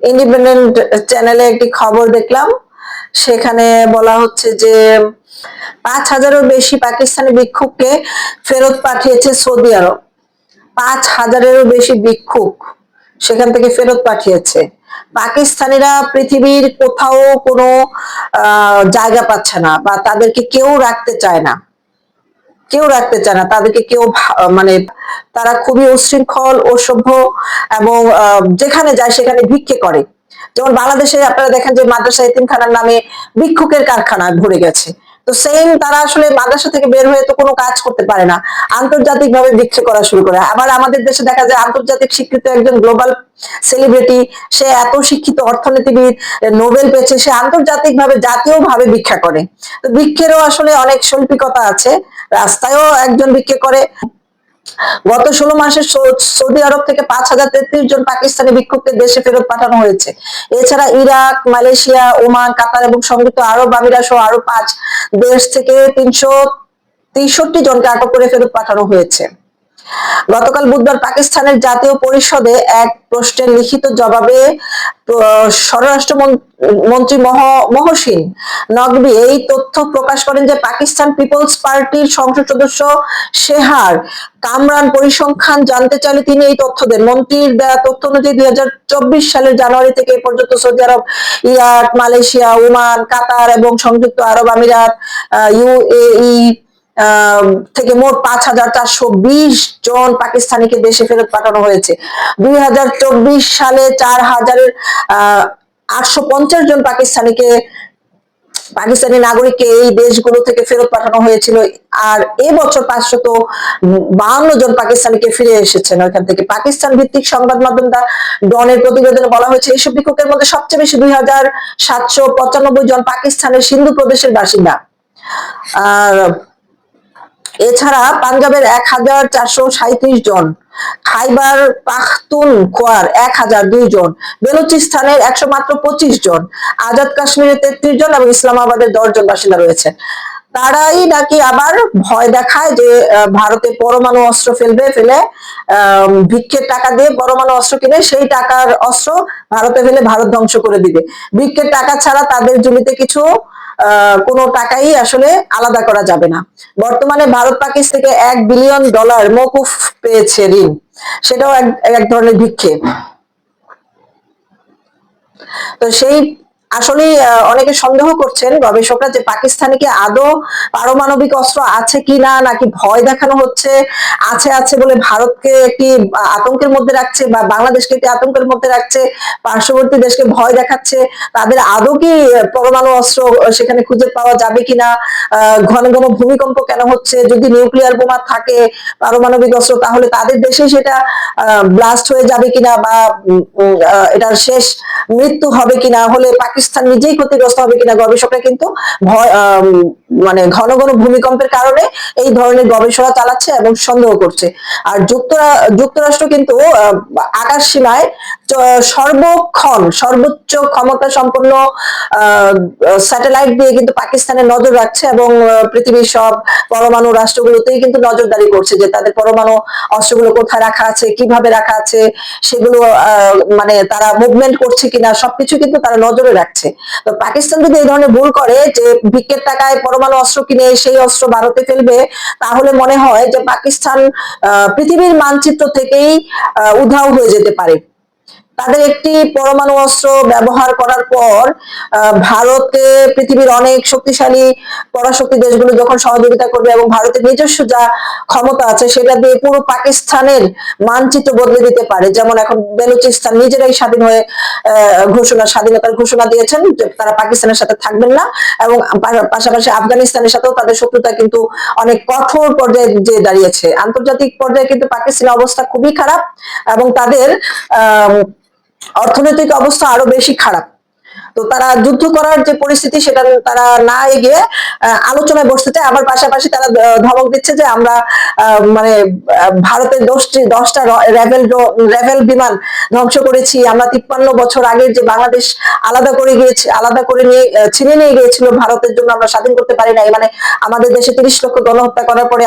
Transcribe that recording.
Independent চ্যানেলে একটি খবর দেখলাম। সেখানে বলা হচ্ছে যে, পাঁচ হাজারেরও বেশি পাকিস্তানি ভিক্ষুককে ফেরত পাঠিয়েছে সৌদি আরব। পাঁচ হাজারেরও বেশি ভিক্ষুক সেখান থেকে ফেরত পাঠিয়েছে। পাকিস্তানিরা পৃথিবীর কোথাও কোনো জায়গা পাচ্ছে না বা তাদেরকে কেউ রাখতে চায় না। কেউ রাখতে চায় না, তাদেরকে কেউ মানে তারা খুবই উশৃঙ্খল অসভ্য এবং যেখানে যায় সেখানে ভিক্ষে করে। যেমন বাংলাদেশে আপনারা দেখেন যে মাদ্রাসা এতিমখানার নামে ভিক্ষুকের কারখানা ভরে গেছে। তো সেম তারা আসলে মাদ্রাসা থেকে বের হয়ে তো কোনো কাজ করতে পারে না। আন্তর্জাতিক ভাবে বিক্রি করা শুরু করে। আবার আমাদের দেশে দেখা যায় আন্তর্জাতিক স্বীকৃত একজন গ্লোবাল সেলিব্রিটি সে এত শিক্ষিত অর্থনীতিবিদ, নোবেল পেয়েছে, সে আন্তর্জাতিক ভাবে জাতীয় ভাবে ভিক্ষা করে। তো ভিক্ষেরও আসলে অনেক শৈল্পিকতা আছে। রাস্তায়ও একজন ভিক্ষে করে। গত ষোলো মাসে সৌদি আরব থেকে পাঁচ হাজার তেত্রিশ জন পাকিস্তানি বিক্ষোভকে দেশে ফেরত পাঠানো হয়েছে। এছাড়া ইরাক, মালয়েশিয়া, ওমান, কাতার এবং সংযুক্ত আরব আমিরা সহ আরও পাঁচ দেশ থেকে তিনশো তেষট্টি জনকে আটক করে ফেরত পাঠানো হয়েছে। গতকাল বুধবার পাকিস্তানের জাতীয় পরিষদে এক প্রশ্নের লিখিত জবাবে স্বরাষ্ট্র মন্ত্রী মহসিন নকবি এই তথ্য প্রকাশ করেন যে পাকিস্তান পিপলস পার্টির সংসদ সদস্য শেহার কামরান পরিসংখ্যান জানতে চাইলে তিনি এই তথ্য দেন। মন্ত্রীর দেওয়া তথ্য অনুযায়ী দুই হাজার চব্বিশ সালের জানুয়ারি থেকে এ পর্যন্ত Saudi Arab, Iraq, Malaysia, Oman, Qatar এবং সংযুক্ত আরব আমিরাত ইউএই থেকে মোট পাঁচ হাজার চারশো বিশ জন পাকিস্তানিকে দেশে ফেরত পাঠানো হয়েছে। দুই হাজার চব্বিশ সালে চার হাজারের, আহ, আটশো পঞ্চাশ জন পাকিস্তানিকে, পাকিস্তানি নাগরিককে এই দেশগুলো থেকে ফেরত পাঠানো হয়েছিল। আর এবছর পাঁচশত বাহান্ন জন পাকিস্তানিকে ফিরে এসেছেন। ওইখান থেকে পাকিস্তান ভিত্তিক সংবাদ মাধ্যম দা ডনের প্রতিবেদনে বলা হয়েছে এইসব ভিক্ষুকের মধ্যে সবচেয়ে বেশি দুই হাজার সাতশো পঁচানব্বই জন পাকিস্তানের সিন্ধু প্রদেশের বাসিন্দা। আর এছাড়া পাঞ্জাবের এক হাজার চারশো সাঁত্রিশ জন, খাইবার পাখতুন খোয়ার এক হাজার দুই জন, বেলুচিস্তানের একশো মাত্র পঁচিশ জন, আজাদ কাশ্মীরে তেত্রিশ জন এবং ইসলামাবাদের দশ জন বাসিন্দা রয়েছে। তারাই নাকি আবার ভয় দেখায় যে ভারতে পরমাণু অস্ত্র ফেলবে, ফেলে ভিক্ষের টাকা দিয়ে পরমাণু অস্ত্র কিনে সেই টাকার অস্ত্র ভারতে ফেলে ভারত ধ্বংস করে দিবে। ভিক্ষের টাকা ছাড়া তাদের জমিতে কিছু কোনো টাকাই আসলে আলাদা করা যাবে না। বর্তমানে ভারত পাকিস্তান থেকে এক বিলিয়ন ডলার মকুফ পেয়েছে ঋণ। সেটাও এক ধরনের ভিক্ষে। তো সেই আসলে অনেকে সন্দেহ করছেন গবেষকরা যে পাকিস্তানে কি আদৌ পারমাণবিক অস্ত্র আছে কি না নাকি ভয় দেখানো হচ্ছে, আছে আছে বলে ভারতকে একটি আতঙ্কের মধ্যে রাখছে বা বাংলাদেশকে একটি আতঙ্কের মধ্যে রাখছে, পার্শ্ববর্তী দেশকে ভয় দেখাচ্ছে, তাদের আদৌ কি পরমাণু অস্ত্র সেখানে খুঁজে পাওয়া যাবে কিনা ঘন ঘন ভূমিকম্প কেন হচ্ছে, যদি নিউক্লিয়ার বোমা থাকে পারমাণবিক অস্ত্র, তাহলে তাদের দেশে সেটা ব্লাস্ট হয়ে যাবে কিনা বা এটার শেষ মৃত্যু হবে কিনা, হলে পাকিস্তান নিজেই ক্ষতিগ্রস্ত হবে কিনা গবেষকরা কিন্তু মানে ঘন ঘন ভূমিকম্পের কারণে এই ধরনের গবেষণা চালাচ্ছে এবং সন্দেহ করছে। আর যুক্তরা, যুক্তরাষ্ট্র কিন্তু আকাশ সীমায় সর্বক্ষণ, সর্বোচ্চ ক্ষমতা সম্পন্ন স্যাটেলাইট দিয়ে কিন্তু পাকিস্তানের নজর রাখছে এবং পৃথিবীর সব পরমাণু রাষ্ট্রগুলোতেই কিন্তু নজরদারি করছে যে তাদের পরমাণু অস্ত্রগুলো কোথায় রাখা আছে, কীভাবে রাখা আছে, সেগুলো মানে তারা মুভমেন্ট করছে কিনা, সবকিছু কিন্তু তারা নজরে রাখছে। তো পাকিস্তান যদি এই ধরনের ভুল করে যে ভিক্ষের টাকায় পরমাণু অস্ত্র কিনে সেই অস্ত্র ভারতে ফেলবে, তাহলে মনে হয় যে পাকিস্তান পৃথিবীর মানচিত্র থেকেই উধাও হয়ে যেতে পারে। তাদের একটি পরমাণু অস্ত্র ব্যবহার করার পর ভারতে পৃথিবীর অনেক শক্তিশালী পরাশক্তি দেশগুলো যখন সহযোগিতা করবে এবং ভারতের নিজস্ব যা ক্ষমতা আছে সেটা দিয়ে পুরো পাকিস্তানের মানচিত্র বদলে দিতে পারে। যেমন এখন বেলুচিস্তান নিজেরাই স্বাধীন হয়ে ঘোষণা, স্বাধীনতার ঘোষণা দিয়েছেন তারা পাকিস্তানের সাথে থাকবেন না এবং পাশাপাশি আফগানিস্তানের সাথেও তাদের শত্রুতা কিন্তু অনেক কঠোর পর্যায়ে যে দাঁড়িয়েছে। আন্তর্জাতিক পর্যায়ে কিন্তু পাকিস্তানের অবস্থা খুবই খারাপ এবং তাদের, আহ অর্থনৈতিক অবস্থা আরও বেশি খারাপ। তো তারা যুদ্ধ করার যে পরিস্থিতি, সেটা তারা না এগিয়ে আলোচনায় বসতে চায়। আবার পাশাপাশি তারা ধমক দিচ্ছে যে আমরা মানে ভারতের দশটি, দশটা রেভেল রেভেল বিমান ধ্বংস করেছি। আমরা তিপ্পান্ন বছর আগের যে বাংলাদেশ আলাদা করে গিয়েছি, আলাদা করে নিয়ে ছিনে নিয়ে গিয়েছিল, ভারতের জন্য আমরা স্বাধীন করতে পারি নাই। মানে আমাদের দেশে তিরিশ লক্ষ গণহত্যা করার পরে